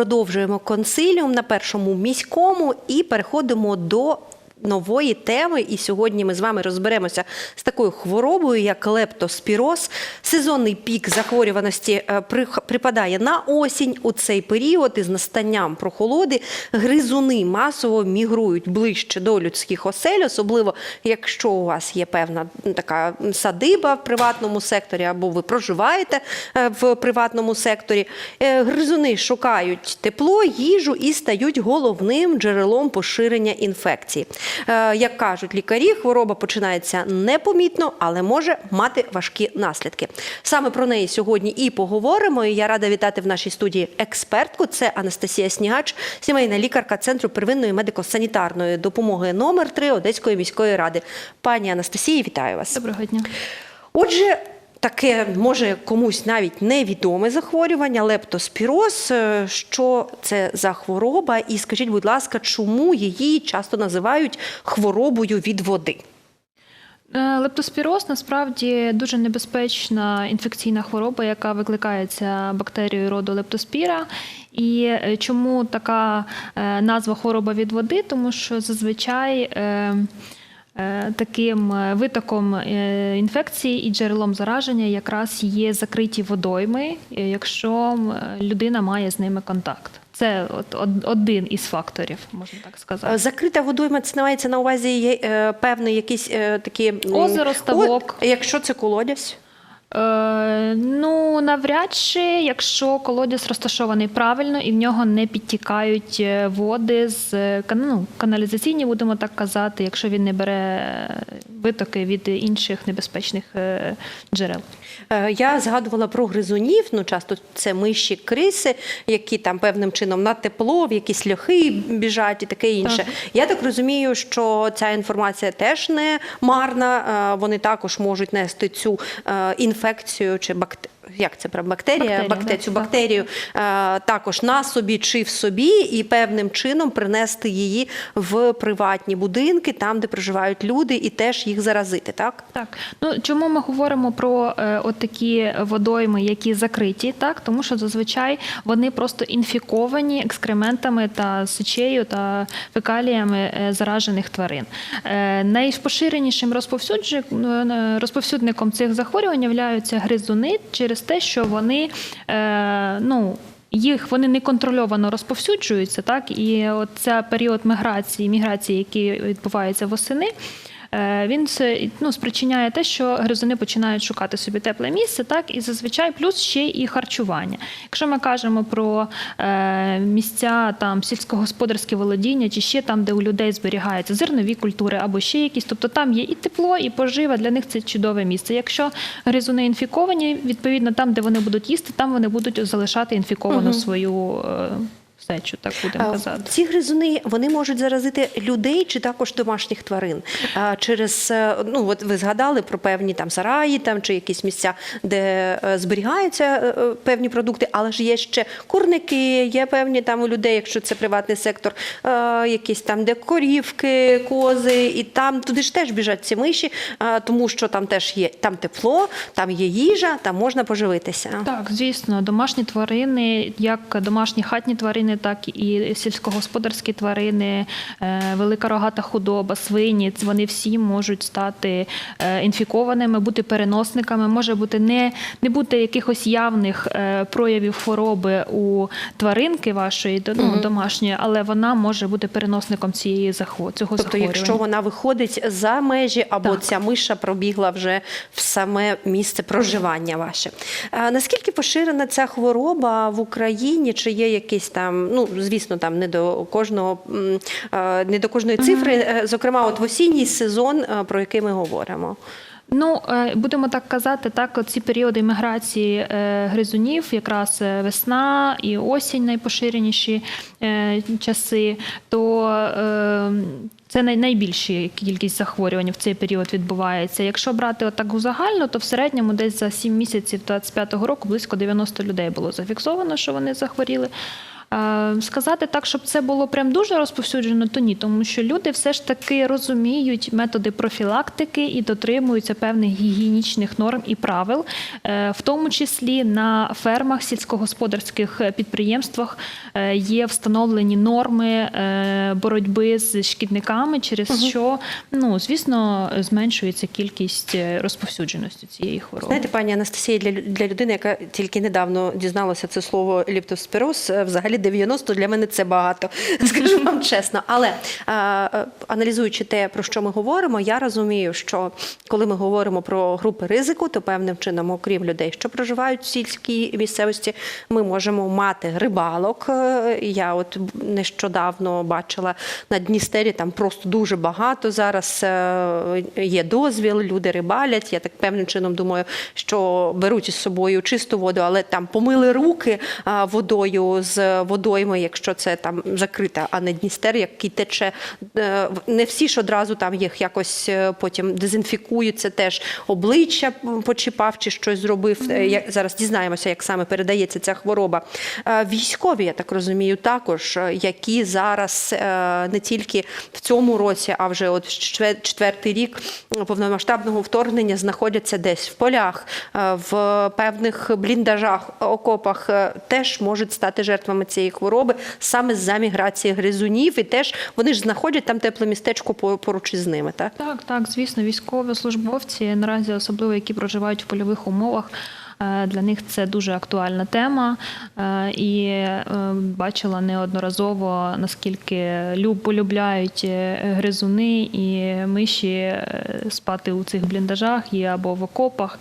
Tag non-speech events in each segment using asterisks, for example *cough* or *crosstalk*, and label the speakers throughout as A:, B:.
A: Продовжуємо консиліум на першому міському і переходимо до. Нової теми, і сьогодні ми з вами розберемося з такою хворобою, як лептоспіроз. Сезонний пік захворюваності е, припадає на осінь. У цей період із настанням прохолоди гризуни масово мігрують ближче до людських осель, особливо якщо у вас є певна така садиба в приватному секторі, або ви проживаєте е, в приватному секторі. Е, Гризуни шукають тепло, їжу і стають головним джерелом поширення інфекції. Е, Як кажуть лікарі, хвороба починається непомітно, але може мати важкі наслідки. Саме про неї сьогодні і поговоримо. І я рада вітати в нашій студії експертку. Це Анастасія Снігач, сімейна лікарка Центру первинної медико-санітарної допомоги номер 3 Одеської міської ради. Пані Анастасії, вітаю вас.
B: Доброго дня.
A: Отже, таке може комусь навіть невідоме захворювання, лептоспіроз. Е, Що це за хвороба? І скажіть, будь ласка, чому її часто називають хворобою від води?
B: Е, Лептоспіроз насправді дуже небезпечна інфекційна хвороба, яка викликається бактерією роду лептоспіра. І е, чому така назва хвороба від води? Тому що зазвичай. Е, Таким е, витоком е, інфекції і джерелом зараження якраз є закриті водойми, якщо людина має з ними контакт. Це от од- один із факторів, можна так сказати.
A: Закрита водойма це мається на увазі певний якийсь такі
B: Озеро, ставок.
A: О, якщо це колодязь.
B: Е, ну, навряд чи, якщо колодязь розташований правильно і в нього не підтікають е, води з е, ну, каналізаційні, будемо так казати, якщо він не бере е, витоки від інших небезпечних джерел.
A: Я згадувала про гризунів. Ну часто це миші, криси, які там певним чином на тепло, в якісь ляхи біжать і таке інше.
B: Так.
A: Я так розумію, що ця інформація теж не марна. Вони також можуть нести цю е, інфекцію чи бактерію. Як це про бактерія?
B: Бактерія,
A: цю бактерію е, також на собі чи в собі, і певним чином принести її в приватні будинки, там де проживають люди, і теж їх заразити. Так
B: Так, ну чому ми говоримо про е, от такі водойми, які закриті, так тому що зазвичай вони просто інфіковані екскрементами та сечею та фекаліями е, заражених тварин. Е, найпоширенішим розповсюдником цих захворювань являються гризуни через те, що вони е, ну. Їх вони неконтрольовано розповсюджуються, так і от ця період міграції, міграції, які відбуваються восени, він це ну, спричиняє те, що гризуни починають шукати собі тепле місце, так і зазвичай плюс ще і харчування. Якщо ми кажемо про е, місця там сільськогосподарські володіння, чи ще там, де у людей зберігаються зернові культури або ще якісь, тобто там є і тепло, і пожива. Для них це чудове місце. Якщо гризуни інфіковані, відповідно там, де вони будуть їсти, там вони будуть залишати інфіковану свою е, сечу, так будемо казати.
A: Ці гризуни вони можуть заразити людей чи також домашніх тварин. Через е, ну от ви згадали про певні там сараї, там чи якісь місця, де е, зберігаються е, певні продукти, але ж є ще курники, є певні там у людей, якщо це приватний сектор, якісь там, де корівки, кози, і там туди ж теж біжать ці миші, тому що там теж є там тепло, там є їжа, там можна поживитися.
B: Так, звісно, домашні тварини, як домашні хатні тварини, так і сільськогосподарські тварини, е, велика рогата худоба, свині. Вони всі можуть стати е, інфікованими, бути переносниками. Може бути не, не бути якихось явних е, проявів хвороби у тваринки вашої ну, домашньої, але вона може бути переносником цієї захво- цього
A: Тобто,
B: захворювання.
A: якщо вона виходить за межі, або
B: Так.
A: ця миша пробігла вже в саме місце проживання ваше. А, наскільки поширена ця хвороба в Україні? Чи є якісь там, ну звісно, там не до кожного е, не до кожної цифри, е, зокрема, от в осінній сезон, е, про який ми говоримо.
B: Ну, будемо так казати, так, ці періоди міграції гризунів, якраз весна і осінь найпоширеніші часи, то це най- найбільші кількість захворювань в цей період відбувається. Якщо брати отак узагально, то в середньому десь за 7 місяців 25-го року близько 90 людей було зафіксовано, що вони захворіли. Сказати так, щоб це було прям дуже розповсюджено, то ні, тому що люди все ж таки розуміють методи профілактики і дотримуються певних гігієнічних норм і правил, Е, в тому числі на фермах, сільськогосподарських підприємствах е, є встановлені норми е, боротьби з шкідниками, через що ну звісно зменшується кількість розповсюдженості цієї хвороби.
A: Знаєте, пані Анастасія, для, для людини, яка тільки недавно дізналася це слово ліптоспіроз, взагалі 90 для мене це багато, *laughs* скажу вам чесно. Але е, аналізуючи те, про що ми говоримо, я розумію, що коли ми говоримо про групи ризику, то певним чином, окрім людей, що проживають в сільській місцевості, ми можемо мати рибалок. Е, Я от нещодавно бачила на Дністері, там просто дуже багато зараз е, є дозвіл, люди рибалять. Я так певним чином думаю, що беруть із собою чисту воду, але там помили руки а, водою з водойми, якщо це там закрита, а не Дністер, який тече. Е, Не всі ж одразу там їх якось е, потім дезінфікуються, теж обличчя почіпав чи щось зробив. Е, я- Зараз дізнаємося, як саме передається ця хвороба. Військові, я так розумію, також, які зараз не тільки в цьому році, а вже от четвертий рік повномасштабного вторгнення знаходяться десь в полях, в певних бліндажах, окопах, теж можуть стати жертвами цієї хвороби саме за міграції гризунів, і теж вони ж знаходять там тепле містечко по- поруч із ними. Так?
B: Так, так, звісно, військовослужбовці наразі, особливо які проживають в польових умовах. е, Для них це дуже актуальна тема, е, і е, бачила неодноразово наскільки люб полюбляють гризуни і миші спати у цих бліндажах і або в окопах.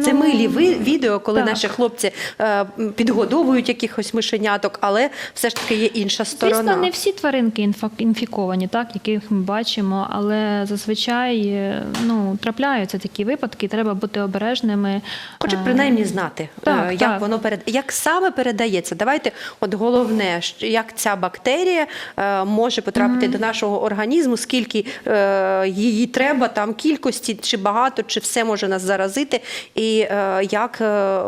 A: Це
B: Ну,
A: милі ви- відео, коли
B: так.
A: наші хлопці е, підгодовують якихось мишеняток, але все ж таки є інша сторона.
B: Звісно, не всі тваринки інфіковані, так, яких ми бачимо, але зазвичай е, ну, трапляються такі випадки, треба бути обережними.
A: Хоче
B: Е,
A: принаймні знати,
B: Так,
A: як
B: так.
A: воно перед як саме передається. Давайте, от головне, як ця бактерія е, може потрапити до нашого організму, скільки е, її треба, там кількості, чи багато, чи все може нас заразити, і е, як е,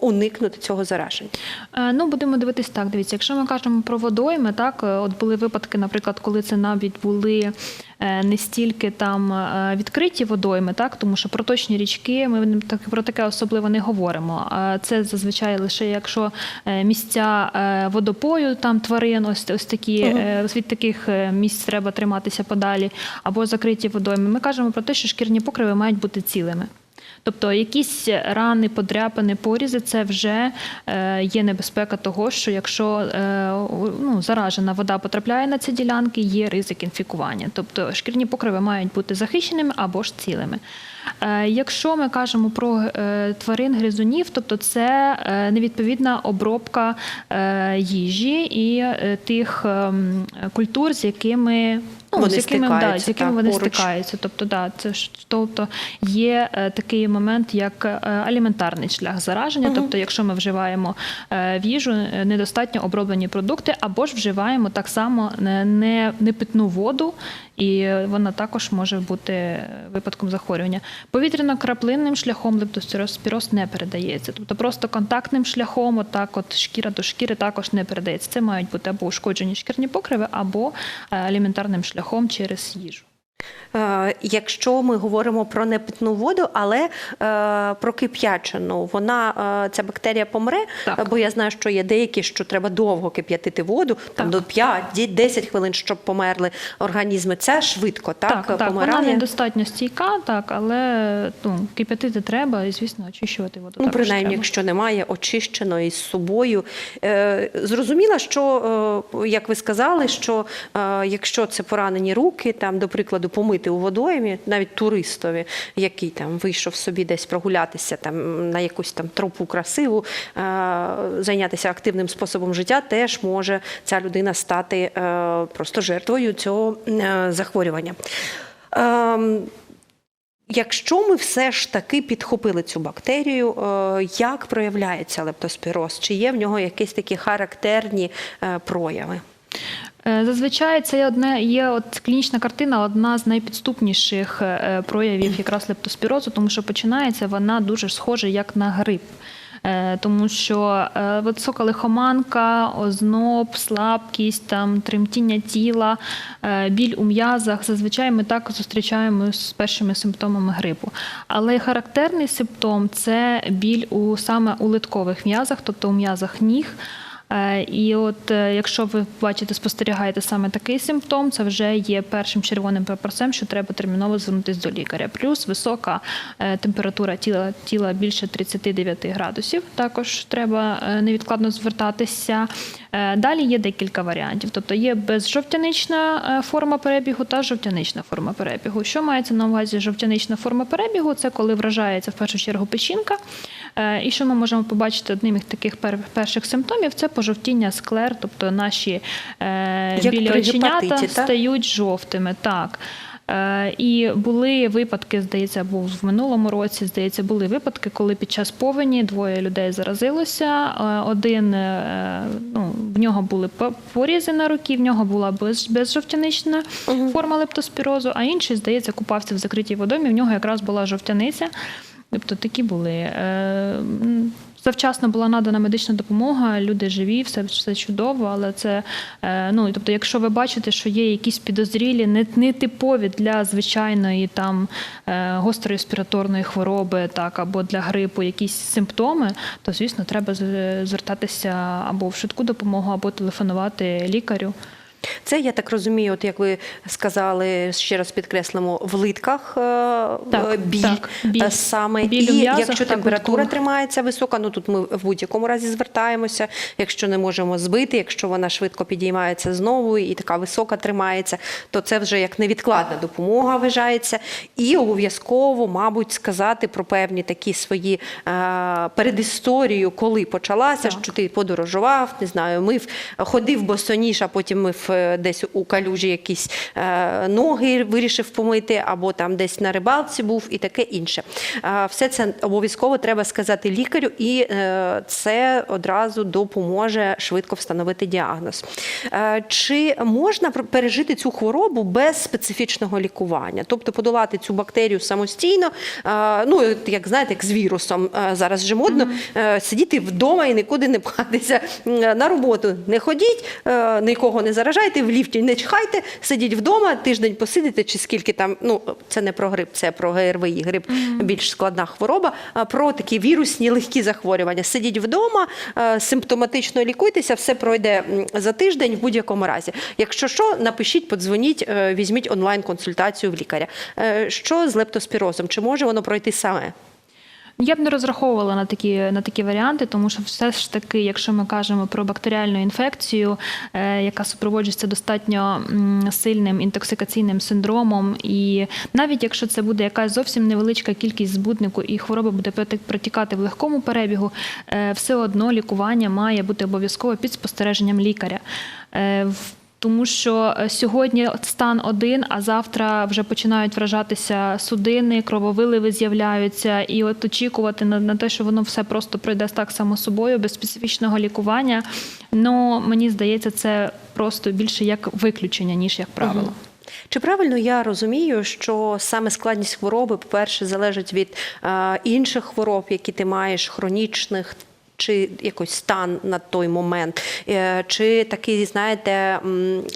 A: уникнути цього зараження.
B: Е, Ну, будемо дивитись так. Дивіться, якщо ми кажемо про водойми, так от були випадки, наприклад, коли це навіть були не стільки там відкриті водойми, так тому що проточні річки, ми так про таке особливо не говоримо. Це зазвичай лише якщо місця водопою, там тварин, ось ось такі е, від таких місць треба триматися подалі, або закриті водойми. Ми кажемо про те, що шкірні покриви мають бути цілими. Тобто якісь рани, подряпини, порізи це вже е, є небезпека того, що якщо е, ну, заражена вода потрапляє на ці ділянки, є ризик інфікування. Тобто шкірні покриви мають бути захищеними або ж цілими. Е, Якщо ми кажемо про тварин гризунів, тобто це невідповідна обробка їжі і тих ем, культур, з якими ну,
A: Вони
B: з якими, да, з якими
A: так,
B: вони
A: поруч.
B: стикаються. Тобто, да, це ж тобто є е, такий момент, як е, аліментарний шлях зараження. Тобто, якщо ми вживаємо е, в їжу недостатньо оброблені продукти, або ж вживаємо так само не, не, не питну воду, і вона також може бути випадком захворювання. Повітряно-краплинним шляхом лептоспіроз не передається. Тобто просто контактним шляхом, отак, от шкіра до шкіри також не передається. Це мають бути або ушкоджені шкірні покриви, або аліментарним шляхом через їжу.
A: Е, Якщо ми говоримо про непитну воду, але е, про кип'ячену, вона е, ця бактерія помре,
B: Так.
A: бо я знаю, що є деякі, що треба довго кип'ятити воду, там
B: Так.
A: до 5-10 хвилин, щоб померли організми. Це швидко, так,
B: так, так вона недостатньо стійка, так, але ну, кип'ятити треба і, звісно, очищувати воду.
A: Ну, принаймні,
B: треба.
A: якщо немає очищено із собою. Зрозуміла, що, як ви сказали, що якщо це поранені руки, там, до прикладу, помити у водоймі, навіть туристові, який там вийшов собі десь прогулятися там, на якусь там тропу красиву, е, зайнятися активним способом життя, теж може ця людина стати е, просто жертвою цього е, захворювання. Ем, Якщо ми все ж таки підхопили цю бактерію, як проявляється лептоспіроз? Чи є в нього якісь такі характерні прояви?
B: Е, Зазвичай це одне є от клінічна картина, одна з найпідступніших е, проявів якраз лептоспірозу, тому що починається вона дуже схожа як на грип. е, тому що висока лихоманка, озноб, слабкість, там тремтіння тіла, біль у м'язах. Зазвичай ми так зустрічаємо з першими симптомами грипу. Але характерний симптом це біль у саме у литкових м'язах, тобто у м'язах ніг. Е, І от е, якщо ви бачите, спостерігаєте саме такий симптом, це вже є першим червоним прапорцем, що треба терміново звернутися до лікаря. Плюс висока е, температура тіла тіла більше 39 градусів. Також треба невідкладно звертатися. Далі є декілька варіантів, тобто є безжовтянична форма перебігу та жовтянична форма перебігу. Що мається на увазі жовтянична форма перебігу? Це коли вражається в першу чергу печінка. Е, І що ми можемо побачити одним із таких пер- перших симптомів це пожовтіння склер, тобто наші е,
A: Як
B: білі оченята стають жовтими. Так. Е, І були випадки, здається, був в минулому році. Здається, були випадки, коли під час повені двоє людей заразилося. Один ну, в нього були порізи на руки, в нього була без, безжовтянична форма лептоспірозу, а інший, здається, купався в закритій водомі. В нього якраз була жовтяниця. Тобто такі були. Е, Завчасно була надана медична допомога, люди живі, все, все чудово, але це е, ну тобто, якщо ви бачите, що є якісь підозрілі, не, нетипові для звичайної там е, гострої респіраторної хвороби, так або для грипу якісь симптоми, то звісно треба звертатися або в швидку допомогу, або телефонувати лікарю.
A: Це я так розумію, от як ви сказали, ще раз підкреслимо, в литках е,
B: Так,
A: е, біль,
B: так, біль.
A: е, саме
B: Біль
A: і
B: м'язах,
A: якщо температура
B: литкових.
A: тримається висока, ну тут ми в будь-якому разі звертаємося. Якщо не можемо збити, якщо вона швидко підіймається знову і така висока тримається, то це вже як невідкладна допомога вважається. І обов'язково, мабуть, сказати про певні такі свої е, передісторію, коли почалася,
B: Так.
A: що ти подорожував, не знаю, мив, ходив босоніж, а потім мив десь у калюжі якісь е, ноги, вирішив помити, або там десь на рибалці був і таке інше. Е, Все це обов'язково треба сказати лікарю, і е, це одразу допоможе швидко встановити діагноз. Е, Чи можна пережити цю хворобу без специфічного лікування? Тобто подолати цю бактерію самостійно, е, ну як знаєте, як з вірусом е, зараз же модно е, сидіти вдома і нікуди не пхатися на роботу. Не ходіть, е, нікого не заражайте, в ліфті не чхайте, сидіть вдома, тиждень посидите, чи скільки там. Ну це не про грип, це про ГРВІ. Грип більш складна хвороба. А про такі вірусні легкі захворювання. Сидіть вдома, симптоматично лікуйтеся, все пройде за тиждень в будь-якому разі. Якщо що, напишіть, подзвоніть, е, візьміть онлайн-консультацію в лікаря. Е, Що з лептоспірозом? Чи може воно пройти саме?
B: Я б не розраховувала на такі на такі варіанти, тому що все ж таки, якщо ми кажемо про бактеріальну інфекцію, е, яка супроводжується достатньо сильним інтоксикаційним синдромом, і навіть якщо це буде якась зовсім невеличка кількість збутнику і хвороба буде протікати в легкому перебігу, е, все одно лікування має бути обов'язково під спостереженням лікаря. Тому що е, сьогодні стан один, а завтра вже починають вражатися судини, крововиливи з'являються, і от очікувати на, на те, що воно все просто пройде так само собою, без специфічного лікування. Ну мені здається, це просто більше як виключення, ніж як правило.
A: Чи правильно я розумію, що саме складність хвороби, по-перше, залежить від е, інших хвороб, які ти маєш, хронічних? Чи якийсь стан на той момент, Е, чи такий, знаєте,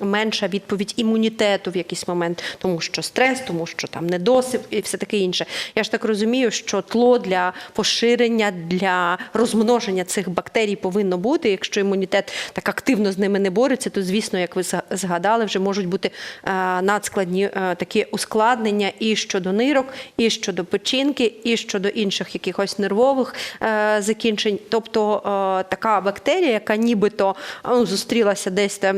A: менша відповідь імунітету в якийсь момент, тому що стрес, тому що там недосип і все таке інше. Я ж так розумію, що тло для поширення, для розмноження цих бактерій повинно бути. Якщо імунітет так активно з ними не бореться, то звісно, як ви зга- згадали, вже можуть бути е, надскладні е, такі ускладнення і щодо нирок, і щодо печінки, і щодо інших якихось нервових закінчень. Тобто е, така бактерія, яка нібито ну, зустрілася десь там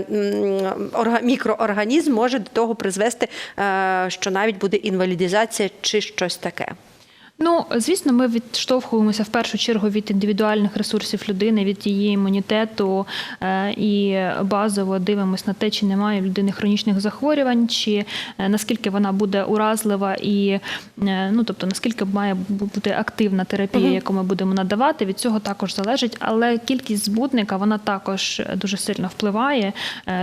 A: орга- мікроорганізм, може до того призвести, е, що навіть буде інвалідизація чи щось таке.
B: Ну, звісно, ми відштовхуємося в першу чергу від індивідуальних ресурсів людини, від її імунітету е, і базово дивимося на те, чи немає в людини хронічних захворювань, чи е, наскільки вона буде уразлива, і е, ну тобто наскільки має бути активна терапія, яку ми будемо надавати. Від цього також залежить. Але кількість збудника вона також дуже сильно впливає,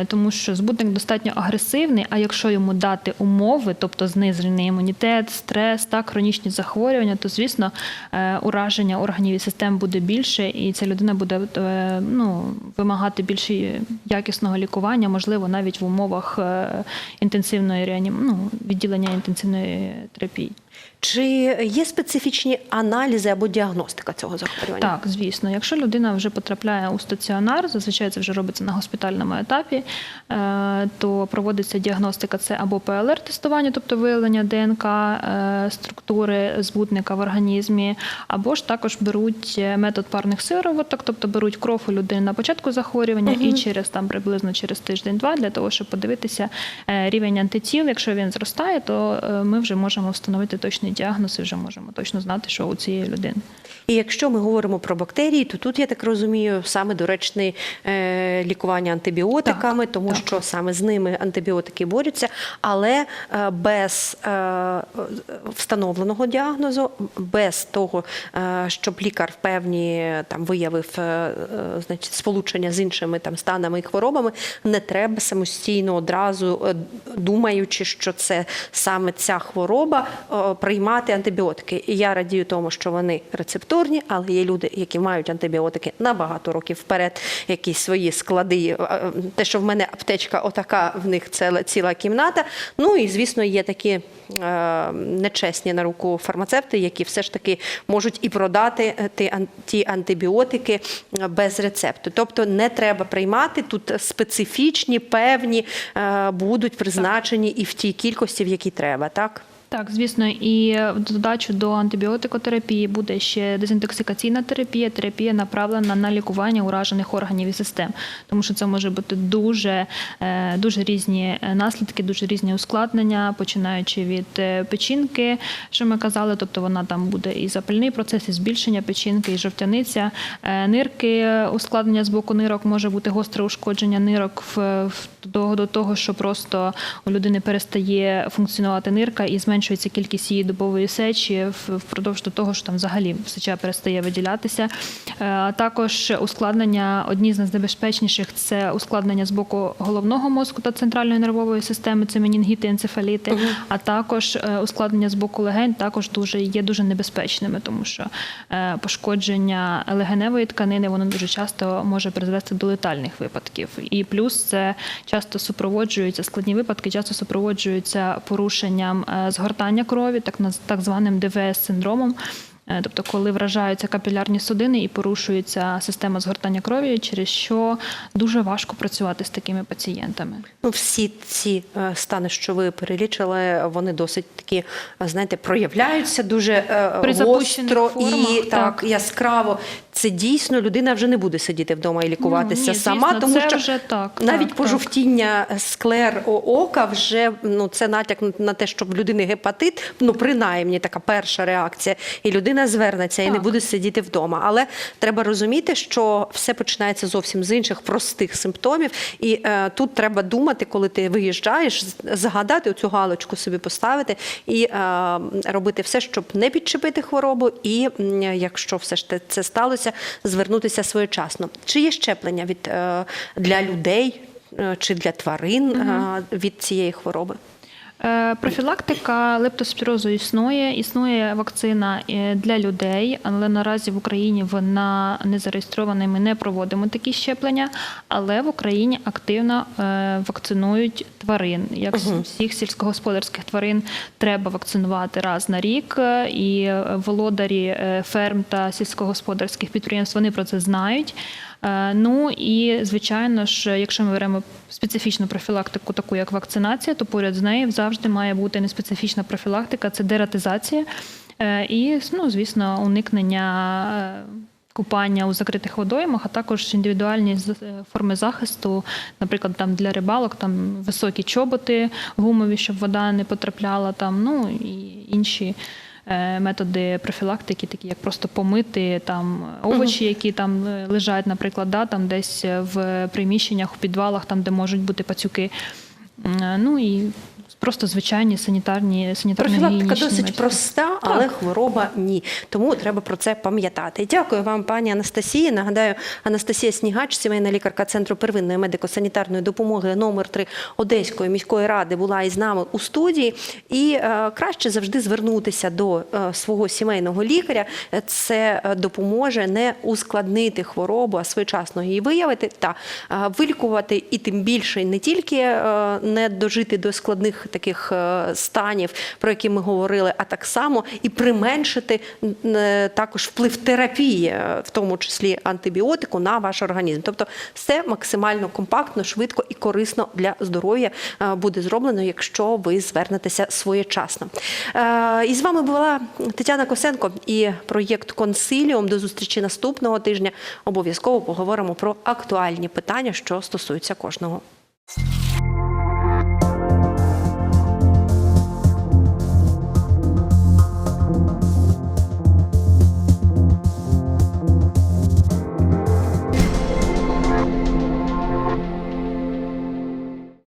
B: тому що збудник достатньо агресивний. А якщо йому дати умови, тобто знижений імунітет, стрес, так хронічні захворювання. Захворювання, то звісно е, ураження органів і систем буде більше, і ця людина буде е, ну, вимагати більше якісного лікування, можливо, навіть в умовах е, інтенсивної ну, відділення інтенсивної терапії.
A: Чи є специфічні аналізи або діагностика цього захворювання?
B: Так, звісно, якщо людина вже потрапляє у стаціонар, зазвичай це вже робиться на госпітальному етапі, е, то проводиться діагностика це або ПЛР-тестування, тобто виявлення ДНК е, структури збутника в організмі, або ж також беруть е, метод парних сироваток, тобто беруть кров у людини на початку захворювання і через там приблизно через тиждень-два для того, щоб подивитися рівень антитіл. Якщо він зростає, то ми вже можемо встановити точний діагноз і вже можемо точно знати, що у цієї людини.
A: І якщо ми говоримо про бактерії, то тут я так розумію, саме доречне е, лікування антибіотиками,
B: Так,
A: тому
B: так.
A: що саме з ними антибіотики борються, але е, без е, встановленого діагнозу, без того, щоб лікар в певні там виявив значить, сполучення з іншими там станами і хворобами, не треба самостійно одразу думаючи, що це саме ця хвороба, приймати антибіотики. І я радію тому, що вони рецептурні, але є люди, які мають антибіотики на багато років вперед, якісь свої склади. Е, е, Те, що в мене аптечка, отака в них ціла, ціла кімната. Ну і звісно, є такі е, нечесні на руку фармацевти, які все ж таки можуть і продати е, ті, ті антибіотики без рецепту. Тобто не треба приймати тут специфічні, певні е, будуть призначені і в тій кількості, в якій треба, так?
B: Так, звісно, і в додачу до антибіотикотерапії буде ще дезінтоксикаційна терапія, терапія направлена на лікування уражених органів і систем, тому що це може бути дуже, е, дуже різні е, наслідки, дуже різні ускладнення, починаючи від е, печінки, що ми казали, тобто вона там буде і запальний процес, і збільшення печінки, і жовтяниця, нирки, ускладнення з боку нирок може бути гостре ушкодження нирок в до, до того, що просто у людини перестає функціонувати нирка і зменшується кількість її добової сечі впродовж до того, що там взагалі сеча перестає виділятися. Е, А також ускладнення одні з найнебезпечніших це ускладнення з боку головного мозку та центральної нервової системи, це менінгіти, енцефаліти, а також е, ускладнення з боку легень також дуже є дуже небезпечними, тому що е, пошкодження легеневої тканини воно дуже часто може призвести до летальних випадків. І плюс це часто супроводжуються складні випадки, часто супроводжуються порушенням е, згортання крові, так так званим ДВС-синдромом. Е, Тобто, коли вражаються капілярні судини і порушується система згортання крові, через що дуже важко працювати з такими пацієнтами.
A: Ну, всі ці е, стани, що ви перелічили, вони досить такі, знаєте, проявляються дуже е,
B: При
A: гостро і так,
B: так.
A: яскраво. Це дійсно людина вже не буде сидіти вдома і лікуватися
B: Ну, ні,
A: сама,
B: звісно,
A: тому що
B: вже так,
A: навіть
B: так,
A: пожовтіння склер ока вже ну це натяк на те, що в людини гепатит. Ну принаймні така перша реакція, і людина звернеться і не буде сидіти вдома. Але треба розуміти, що все починається зовсім з інших простих симптомів. І е, тут треба думати, коли ти виїжджаєш, з- загадати цю галочку собі поставити і е, робити все, щоб не підчепити хворобу, і м, якщо все ж те- це сталося, звернутися своєчасно. Чи є щеплення від е, для людей е, чи для тварин е, від цієї хвороби?
B: Е, Профілактика лептоспірозу існує. Існує вакцина е, для людей, але наразі в Україні вона не зареєстрована. і Ми не проводимо такі щеплення. Але в Україні активно е, вакцинують тварин. Як всіх сільськогосподарських тварин треба вакцинувати раз на рік. І володарі ферм та сільськогосподарських підприємств вони про це знають. Е, Ну і звичайно ж, якщо ми беремо специфічну профілактику, таку як вакцинація, то поряд з нею завжди має бути неспецифічна профілактика це дератизація е, і, ну, звісно, уникнення. е, Купання у закритих водоймах, а також індивідуальні форми захисту, наприклад, там для рибалок там високі чоботи гумові, щоб вода не потрапляла там, ну і інші методи профілактики, такі як просто помити там овочі, які там е, лежать, наприклад, да, там десь в приміщеннях, у підвалах, там де можуть бути пацюки. Е, Ну і просто звичайні санітарні санітарно
A: Профілактика досить проста, але хвороба ні. Тому треба про це пам'ятати. Дякую вам, пані Анастасії. Нагадаю, Анастасія Снігач, сімейна лікарка Центру первинної медико-санітарної допомоги номер 3 Одеської міської ради, була із нами у студії. І е, краще завжди звернутися до е, свого сімейного лікаря. Це е, допоможе не ускладнити хворобу, а своєчасно її виявити та е, вилікувати, і тим більше не тільки е, не дожити до складних таких е, станів, про які ми говорили, а так само і применшити е, також вплив терапії, е, в тому числі антибіотику, на ваш організм. Тобто, все максимально компактно, швидко і корисно для здоров'я буде зроблено, якщо ви звернетеся своєчасно. І з вами була Тетяна Косенко і проєкт Консиліум. До зустрічі наступного тижня. Обов'язково поговоримо про актуальні питання, що стосуються кожного.